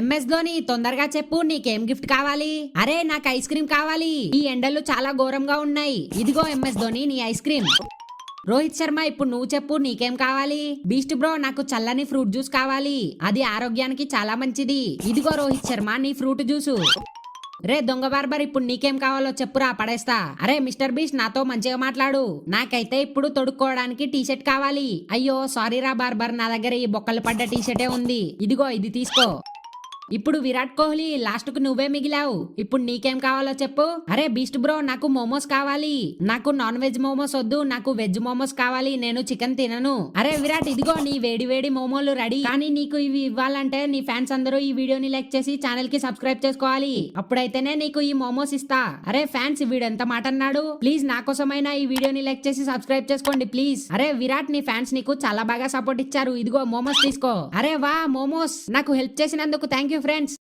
MS Dhoni తొందరగా చెప్పు నీకేం గిఫ్ట్ కావాలి? అరే నాకు ఐస్ క్రీమ్ కావాలి. ఈ ఎండలు చాలా ఘోరంగా ఉన్నాయి. ఇదిగో ఎంఎస్ ధోని నీ ఐస్ క్రీమ్. రోహిత్ శర్మ ఇప్పుడు నువ్వు చెప్పు నీకేం కావాలి? బీస్ట్ బ్రో నాకు చల్లని ఫ్రూట్ జ్యూస్ కావాలి. అది ఆరోగ్యానికి చాలా మంచిది. ఇదిగో రోహిత్ శర్మ నీ ఫ్రూట్ జ్యూసు. రే దొంగ బార్బర్ ఇప్పుడు నీకేం కావాలో చెప్పురా పడేస్తా. అరే మిస్టర్ బీష్ నాతో మంచిగా మాట్లాడు. నాకైతే ఇప్పుడు తొడుక్కోవడానికి టీ షర్ట్ కావాలి. అయ్యో సారీ రా బార్బర్ నా దగ్గర ఈ బొక్కలు పడ్డ టీ షర్టే ఉంది. ఇదిగో ఇది తీసుకో. ఇప్పుడు విరాట్ కోహ్లీ లాస్ట్కు నువ్వే మిగిలావు. ఇప్పుడు నీకేం కావాలో చెప్పు. అరే బీస్ట్ బ్రో నాకు మోమోస్ కావాలి. నాకు నాన్ వెజ్ మోమోస్ వద్దు. నాకు వెజ్ మోమోస్ కావాలి. నేను చికెన్ తినను. అరే విరాట్ ఇదిగో నీ వేడి వేడి మోమోలు రెడీ. కానీ నీకు ఇవి ఇవ్వాలంటే నీ ఫ్యాన్స్ అందరూ ఈ వీడియోని లైక్ చేసి ఛానల్కి సబ్స్క్రైబ్ చేసుకోవాలి. అప్పుడైతేనే నీకు ఈ మోమోస్ ఇస్తా. అరే ఫ్యాన్స్ వీడు ఎంత మాట అన్నాడు? ప్లీజ్ నా కోసమైనా ఈ వీడియోని లైక్ చేసి సబ్స్క్రైబ్ చేసుకోండి ప్లీజ్. అరే విరాట్ నీ ఫ్యాన్స్ నీకు చాలా బాగా సపోర్ట్ ఇచ్చారు. ఇదిగో మోమోస్ తీసుకో. అరే వా మోమోస్. నాకు హెల్ప్ చేసినందుకు థ్యాంక్ you friends.